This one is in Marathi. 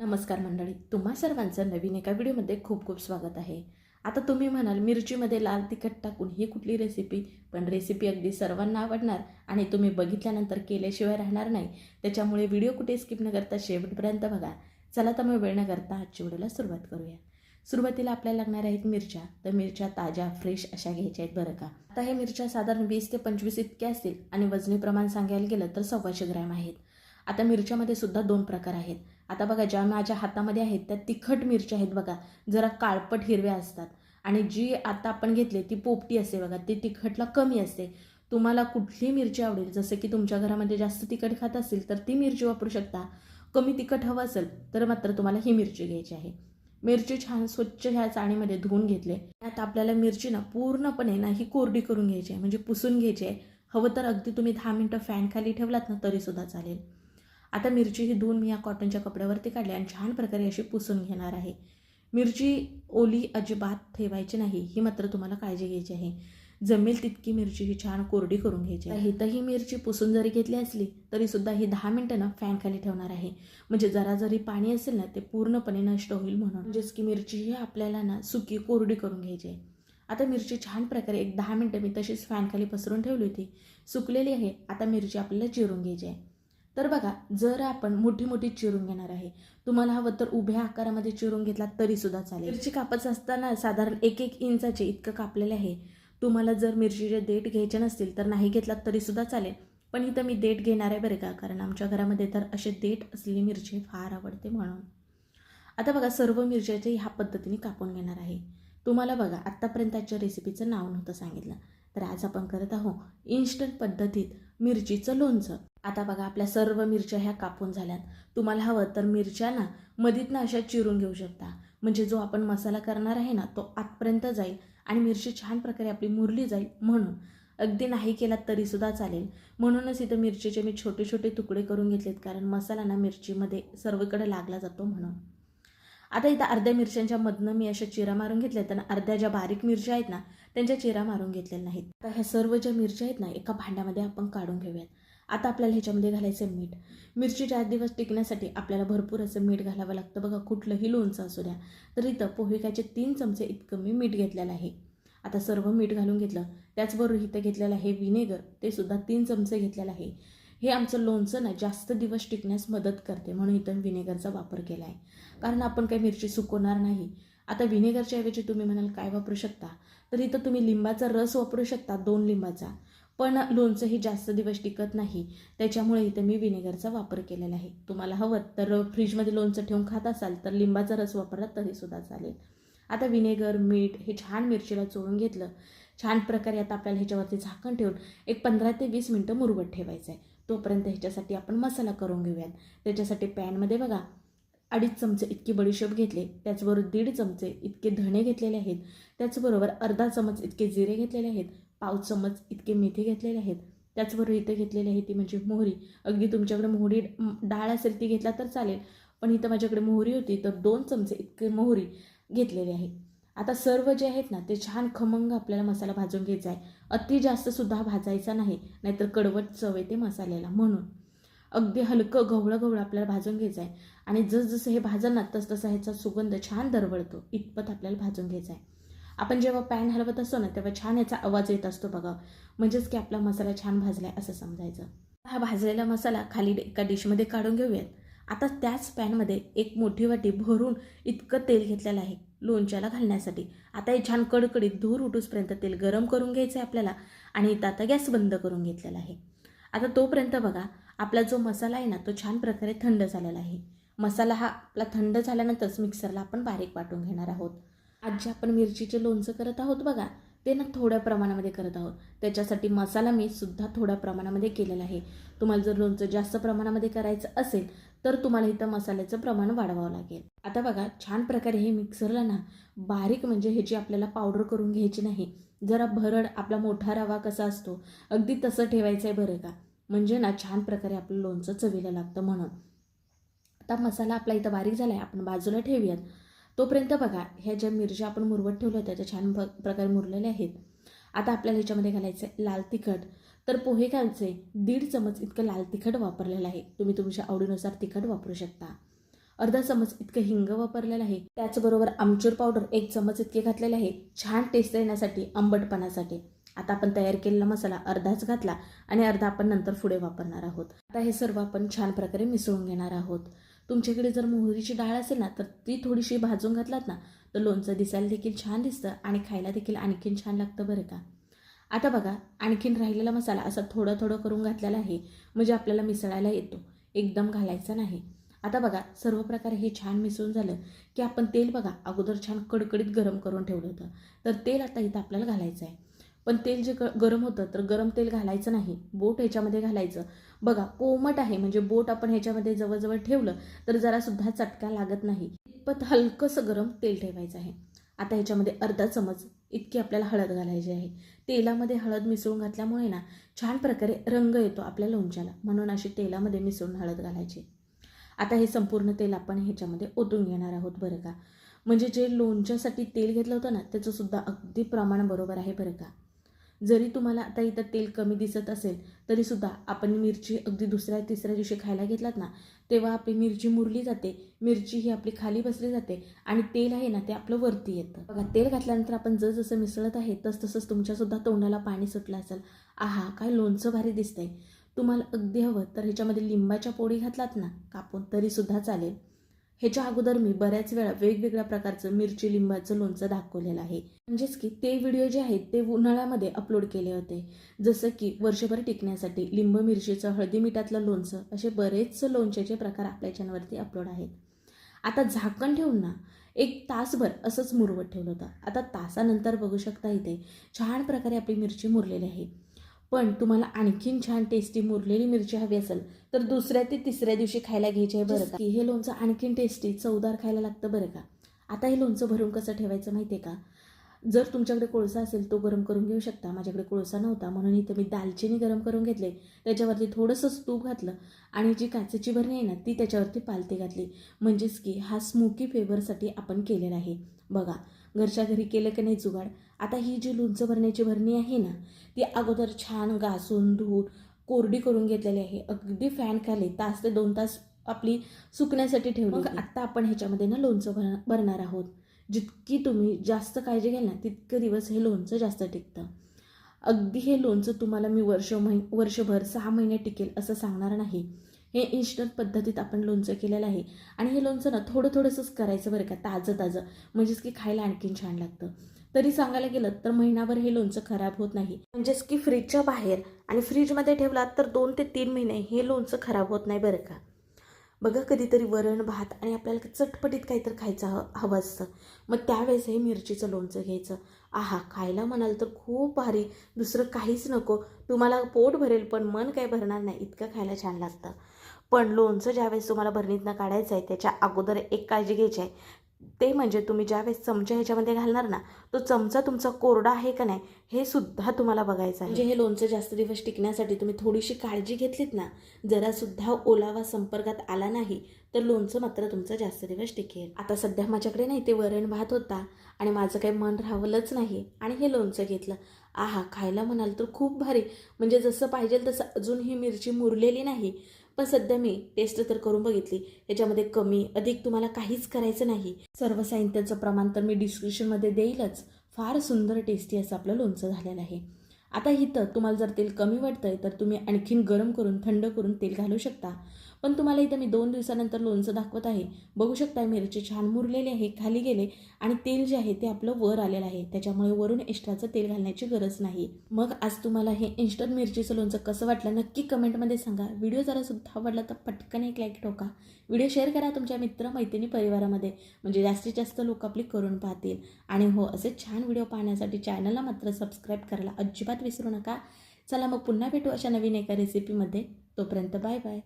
नमस्कार मंडळी तुम्हा सर्वांचं नवीन एका व्हिडिओमध्ये खूप खूप स्वागत आहे. आता तुम्ही म्हणाल मिरचीमध्ये लाल तिखट टाकून ही कुठली रेसिपी पण रेसिपी अगदी सर्वांना आवडणार आणि तुम्ही बघितल्यानंतर केल्याशिवाय राहणार नाही. त्याच्यामुळे व्हिडिओ कुठे स्किप न करता शेवटपर्यंत बघा. चला तर मग वेळ न करता आजच्या व्हिडिओला सुरुवात करूया. सुरुवातीला आपल्याला लागणार आहेत मिरच्या. तर मिरच्या ताज्या फ्रेश अशा घ्यायच्या आहेत बरं का. आता हे मिरच्या साधारण वीस ते पंचवीस इतक्या असतील आणि वजनी प्रमाण सांगायला गेलं तर सव्वाशे ग्रॅम आहेत. आता मिरच्यामध्ये सुद्धा दोन प्रकार आहेत. आता बघा ज्या माझ्या हातामध्ये आहेत त्या तिखट मिरच्या आहेत बघा. जरा काळपट हिरव्या असतात. आणि जी आता आपण घेतली ती पोपटी असते बघा. ती तिखटला कमी असते. तुम्हाला कुठली मिरची आवडेल जसं की तुमच्या घरामध्ये जास्त तिखट खात असेल तर ती मिरची वापरू शकता. कमी तिखट हवं असेल तर मात्र तुम्हाला ही मिरची घ्यायची आहे. मिरची छान स्वच्छ ह्या चाळणीमध्ये धुवून घेतले. त्यात आपल्याला मिरची ना पूर्णपणे ना ही कोरडी करून घ्यायची आहे. म्हणजे पुसून घ्यायची आहे. हवं तर अगदी तुम्ही दहा मिनटं फॅनखाली ठेवलात ना तरीसुद्धा चालेल. आता मिरची ही धुवून मी या कॉटनच्या कपड्यावरती काढली आणि छान प्रकारे अशी पुसून घेणार आहे. मिरची ओली अजिबात ठेवायची नाही ही मात्र तुम्हाला काळजी घ्यायची आहे. जमेल तितकी मिरची ही छान कोरडी करून घ्यायची आहे. तर ही मिरची पुसून जरी घेतली असली तरी सुद्धा ही दहा मिनटं ना फॅनखाली ठेवणार आहे. म्हणजे जरा जरी पाणी असेल ना ते पूर्णपणे नष्ट होईल म्हणून. म्हणजेच की मिरची ही आपल्याला ना सुकी कोरडी करून घ्यायची आहे. आता मिरची छान प्रकारे एक दहा मिनटं मी तशीच फॅनखाली पसरून ठेवली होती. सुकलेली आहे आता मिरची आपल्याला चिरून घ्यायची आहे. तर बघा जर आपण मोठी मोठी चिरून घेणार आहे तुम्हाला हवं तर उभ्या आकारामध्ये चिरून घेतला तरी सुद्धा चालेल. मिरची कापत असताना साधारण एक एक इंचाचे इतकं कापलेले आहे. तुम्हाला जर मिरचीचे देठ घ्यायचे नसतील तर नाही घेतलात तरी सुद्धा चालेल. पण इथं मी देठ घेणार आहे बरं का कारण आमच्या घरामध्ये तर असे देठ असलेली मिरची फार आवडते म्हणून. आता बघा सर्व मिरच्याचे ह्या पद्धतीने कापून घेणार आहे. तुम्हाला बघा आत्तापर्यंतच्या रेसिपीचं नाव नव्हतं सांगितलं. तर आज आपण करत आहोत इन्स्टंट पद्धतीत मिरचीचं लोणचं. आता बघा आपल्या सर्व मिरच्या ह्या कापून झाल्यात. तुम्हाला हवं तर मिरच्या ना मधीतनं अशा चिरून घेऊ शकता. म्हणजे जो आपण मसाला करणार आहे ना तो आतपर्यंत जाईल आणि मिरची छान प्रकारे आपली मुरली जाईल म्हणून. अगदी नाही केलात तरीसुद्धा चालेल. म्हणूनच इथं मिरचीचे मी छोटे छोटे तुकडे करून घेतलेत कारण मसाला ना मिरचीमध्ये सर्वकडे लागला जातो म्हणून. आता इथं अर्ध्या मिरच्यांच्या मधनं मी अशा चिरा मारून घेतल्यात आणि अर्ध्या ज्या बारीक मिरच्या आहेत ना त्यांच्या चिरा मारून घेतलेल्या नाहीत. आता ह्या सर्व ज्या मिरच्या आहेत ना एका भांड्यामध्ये आपण काढून घेऊयात. आता आपल्याला ह्याच्यामध्ये घालायचं मीठ. मिरची चार दिवस टिकण्यासाठी आपल्याला भरपूर असं मीठ घालावं लागतं. बघा कुठलंही लोणचं असू द्या तर इथं पोहेकाचे तीन चमचे इतकं मी मीठ घेतलेलं आहे. आता सर्व मीठ घालून घेतलं त्याचबरोबर इथं घेतलेलं आहे विनेगर ते सुद्धा तीन चमचे घेतलेलं आहे. हे आमचं लोणचं ना जास्त दिवस टिकण्यास मदत करते म्हणून इथं विनेगरचा वापर केला आहे. कारण आपण काही मिरची सुकवणार नाही. आता विनेगरच्या ऐवजी तुम्ही म्हणाल काय वापरू शकता? तर इथं तुम्ही लिंबाचा रस वापरू शकता दोन लिंबाचा. पण लोणचं हे जास्त दिवस टिकत नाही. त्याच्यामुळे इथं मी विनेगरचा वापर केलेला आहे. तुम्हाला हवं तर फ्रीजमध्ये लोणचं ठेवून खात असाल तर लिंबाचा रस वापरला तरीसुद्धा चालेल. आता विनेगर मीठ हे छान मिरचीला चोळून घेतलं. छान प्रकारे आता आपल्याला ह्याच्यावरती झाकण ठेवून एक पंधरा ते वीस मिनटं मुरवत ठेवायचं आहे तोपर्यंत ह्याच्यासाठी आपण मसाला करून घेऊयात. त्याच्यासाठी पॅनमध्ये बघा अडीच चमचे इतकी बडीशेप घेतले. त्याचबरोबर दीड चमचे इतके धणे घेतलेले आहेत. त्याचबरोबर अर्धा चमच इतके जिरे घेतलेले आहेत. पाव चमच इतके मेथी घेतलेले आहेत. त्याचबरोबर इथं घेतलेली आहे ती म्हणजे मोहरी. अगदी तुमच्याकडे मोहरी डाळ असेल ती घेतला तर चालेल. पण इथं माझ्याकडे मोहरी होती तर दोन चमचे इतके मोहरी घेतलेली आहे. आता सर्व जे आहेत ना ते छान खमंग आपल्याला मसाला भाजून घ्यायचा आहे. अति जास्तसुद्धा भाजायचा नाही नाहीतर कडवट चव येते मसाल्याला म्हणून. अगदी हलकं गवळं गवळं आपल्याला भाजून घ्यायचं आहे. आणि जसजसं हे भाजणार ना ह्याचा सुगंध छान दरवळतो. इतपत आपल्याला भाजून घ्यायचा आहे. आपण जेव्हा पॅन हलवत असतो ना तेव्हा छान याचा आवाज येत असतो बघा. म्हणजेच की आपला मसाला छान भाजलाय असं समजायचं. हा भाजलेला मसाला खाली एका डिशमध्ये काढून घेऊयात. आता त्याच पॅनमध्ये एक मोठी वाटी भरून इतकं तेल घेतलेलं आहे लोणच्याला घालण्यासाठी. आता हे छान कडकडीत धूर उठूसपर्यंत तेल गरम करून घ्यायचं आहे आपल्याला आणि इथं आता गॅस बंद करून घेतलेला आहे. आता तोपर्यंत बघा आपला जो मसाला आहे ना तो छान प्रकारे थंड झालेला आहे. मसाला हा आपला थंड झाल्यानंतरच मिक्सरला आपण बारीक वाटून घेणार आहोत. आज जे आपण मिरचीचे लोणचं करत आहोत बघा. ते ना थोड्या प्रमाणामध्ये करत आहोत. त्याच्यासाठी मसाला मी सुद्धा थोड्या प्रमाणामध्ये केलेला आहे. तुम्हाला जर लोणचं जास्त प्रमाणामध्ये करायचं असेल तर तुम्हाला इथं मसाल्याचं प्रमाण वाढवावं लागेल. आता बघा छान प्रकारे हे मिक्सरला ना बारीक म्हणजे ह्याची आपल्याला पावडर करून घ्यायची नाही. जरा भरड आपला मोठा रवा कसा असतो अगदी तसं ठेवायचं आहे बरं का. म्हणजे ना छान प्रकारे आपलं लोणचं चवीला लागतं म्हणून. आता मसाला आपला इथं बारीक झाला आहे आपण बाजूला ठेवूयात. तोपर्यंत बघा ह्या ज्या मिरच्या आपण मुरवत ठेवल्या होत्या त्या छान प्रकारे मुरलेल्या आहेत. आता आपल्याला ह्याच्यामध्ये घालायचं आहे लाल तिखट. तर पोहे घालचे दीड चमच इतकं लाल तिखट वापरलेलं आहे. तुम्ही तुमच्या आवडीनुसार तिखट वापरू शकता. अर्धा चमच इतकं हिंग वापरलेलं आहे. त्याचबरोबर आमचूर पावडर एक चमच इतके घातलेले आहे. छान टेस्ट येण्यासाठी आंबटपणासाठी. आता आपण तयार केलेला मसाला अर्धाच घातला आणि अर्धा आपण नंतर पुढे वापरणार आहोत. आता हे सर्व आपण छान प्रकारे मिसळून घेणार आहोत. तुमच्याकडे जर मोहरीची डाळ असेल ना तर ती थोडीशी भाजून घातलात ना तर लोणचं दिसायला देखील छान दिसतं आणि खायला देखील आणखीन छान लागतं बरं का. आता बघा आणखीन राहिलेला मसाला असा थोडं थोडं करून घातलेला आहे म्हणजे आपल्याला मिसळायला येतो एकदम घालायचा नाही. आता बघा सर्व प्रकारे हे छान मिसळून झालं की आपण तेल बघा अगोदर छान कडकडीत गरम करून ठेवलं होतं तर तेल आता इथं आपल्याला घालायचं आहे. पण तेल जे गरम होतं तर गरम तेल घालायचं नाही. बोट ह्याच्यामध्ये घालायचं. बघा कोमट आहे म्हणजे बोट आपण ह्याच्यामध्ये जवळजवळ ठेवलं तर जरासुद्धा चटका लागत नाही. इतपत हलकंसं गरम तेल ठेवायचं आहे. आता ह्याच्यामध्ये अर्धा चमच इतकी आपल्याला हळद घालायची आहे. तेलामध्ये हळद मिसळून घातल्यामुळे ना छान प्रकारे रंग येतो आपल्या लोणच्याला. म्हणून अशी तेलामध्ये मिसळून हळद घालायची. आता हे संपूर्ण तेल आपण ह्याच्यामध्ये ओतून घेणार आहोत बरं का. म्हणजे जे लोणच्यासाठी तेल घेतलं होतं ना त्याचंसुद्धा अगदी प्रमाण बरोबर आहे बरं का. जरी तुम्हाला आता इथं तेल कमी दिसत असेल तरीसुद्धा आपण मिरची अगदी दुसऱ्या तिसऱ्या दिवशी खायला घेतलात ना तेव्हा आपली मिरची मुरली जाते. मिरची ही आपली खाली बसली जाते आणि तेल आहे ना ते आपलं वरती येतं. बघा तेल घातल्यानंतर आपण जसं मिसळत आहे तस तसंच तुमच्यासुद्धा तोंडाला पाणी सुटलं असेल. आहा काय लोणचं भारी दिसतंय. तुम्हाला अगदी हवं तर ह्याच्यामध्ये लिंबाच्या पोळी घातलात ना कापून तरीसुद्धा चालेल. ह्याच्या अगोदर मी बऱ्याच वेळा वेगवेगळ्या प्रकारचं मिरची लिंबाचं लोणचं दाखवलेलं आहे. म्हणजेच की ते व्हिडिओ जे आहेत ते उन्हाळ्यामध्ये अपलोड केले होते. जसं की वर्षभर टिकण्यासाठी लिंब मिरचीचं हळदी मिठातलं लोणचं असे बरेच लोणच्याचे प्रकार आपल्या चॅनलवरती अपलोड आहेत. आता झाकण ठेवून ना एक तासभर असंच मुरवत ठेवलं होतं. आता तासानंतर बघू शकता इथे छान प्रकारे आपली मिरची मुरलेली आहे. पण तुम्हाला आणखीन छान टेस्टी मुरलेली मिरची हवी असेल तर दुसऱ्या ते तिसऱ्या दिवशी खायला घ्यायची आहे बरं का. हे लोणचं आणखीन टेस्टी चवदार खायला लागतं बरं का. आता हे लोणचं भरून कसं ठेवायचं माहिती आहे का? जर तुमच्याकडे कोळसा असेल तो गरम करून घेऊ शकता. माझ्याकडे कोळसा नव्हता म्हणून इथं मी दालचिनी गरम करून घेतले. त्याच्यावरती थोडंसं तूप घातलं आणि जी काचेची भरणी आहे ना ती त्याच्यावरती पालती घातली. म्हणजेच की हा स्मोकी फ्लेवरसाठी आपण केलेला आहे. बघा घरच्या घरी केलं की नाही जुगाड? आता ही जी लोणचं भरण्याची भरणी आहे ना ती अगोदर छान घासून धुवून कोरडी करून घेतलेली आहे. अगदी फॅन खाली तास ते दोन तास आपली सुकण्यासाठी ठेवली मग आत्ता आपण ह्याच्यामध्ये ना लोणचं भर भरणार आहोत. जितकी तुम्ही जास्त काळजी घ्याल ना तितके दिवस हे लोणचं जास्त टिकतं. अगदी हे लोणचं तुम्हाला मी वर्ष महि वर्षभर सहा महिने टिकेल असं सांगणार नाही. हे इन्स्टंट पद्धतीत आपण लोणचं केलेलं आहे. आणि हे लोणचं ना थोडं थोडंसंच करायचं बरं का ताजं ताजं म्हणजेच की खायला आणखीन छान लागतं. तरी सांगायला गेलं तर महिनाभर हे लोणचं खराब होत नाही. म्हणजेच की फ्रीजच्या बाहेर आणि फ्रीजमध्ये ठेवलात तर दोन ते तीन महिने हे लोणचं खराब होत नाही बरं का? बघा कधीतरी वरण भात आणि आपल्याला चटपटीत काहीतरी खायचं हवं असतं. मग त्यावेळेस हे मिरचीचं लोणचं घ्यायचं. आहा खायला म्हणाल तर खूप भारी. दुसरं काहीच नको. तुम्हाला पोट भरेल पण मन काही भरणार नाही. इतकं खायला छान लागतं. पण लोणचं ज्यावेळेस तुम्हाला भरणीतनं काढायचं आहे त्याच्या अगोदर एक काळजी घ्यायची आहे. ते म्हणजे तुम्ही ज्यावेळेस चमचा ह्याच्यामध्ये घालणार ना तो चमचा तुमचा कोरडा आहे का नाही हे सुद्धा तुम्हाला बघायचं आहे. म्हणजे हे लोणचं जास्त दिवस टिकण्यासाठी तुम्ही थोडीशी काळजी घेतलीत ना जरासुद्धा ओलावा संपर्कात आला नाही तर लोणचं मात्र तुमचं जास्त दिवस टिकेल. आता सध्या माझ्याकडे नाही ते वरण भात होता आणि माझं काही मन राहवलंच नाही आणि हे लोणचं घेतलं. आहा खायला म्हणाल तर खूप भारी. म्हणजे जसं पाहिजे तसं अजून ही मिरची मुरलेली नाही. पण सध्या मी टेस्ट तर करून बघितली. याच्यामध्ये कमी अधिक तुम्हाला काहीच करायचं नाही. सर्व साहित्याचं प्रमाण तर मी डिस्क्रिप्शनमध्ये देईलच. फार सुंदर टेस्टी असं आपलं लोणचं झालेलं आहे. आता इथं तुम्हाला जर तेल कमी वाटतंय तर तुम्ही आणखीन गरम करून थंड करून तेल घालू शकता. पण तुम्हाला इथं मी दोन दिवसानंतर लोणचं दाखवत आहे. बघू शकता मिरची छान मुरलेली आहे खाली गेले आणि तेल जे आहे ते आपलं वर आलेलं आहे. त्याच्यामुळे वरून एक्स्ट्राचं तेल घालण्याची गरज नाही. मग आज तुम्हाला हे इन्स्टंट मिरचीचं लोणचं कसं वाटलं नक्की कमेंटमध्ये सांगा. व्हिडिओ जरा सुद्धा आवडला तर पटकन एक लाईक ठोका. व्हिडिओ शेअर करा तुमच्या मित्र मैत्रिणी परिवारामध्ये. म्हणजे जास्तीत जास्त लोक आपली करून पाहतील. आणि हो असे छान व्हिडिओ पाहण्यासाठी चॅनलला मात्र सबस्क्राईब करायला अजिबात विसरू नका. चला मग पुन्हा भेटू अशा नवीन एका रेसिपीमध्ये तोपर्यंत बाय बाय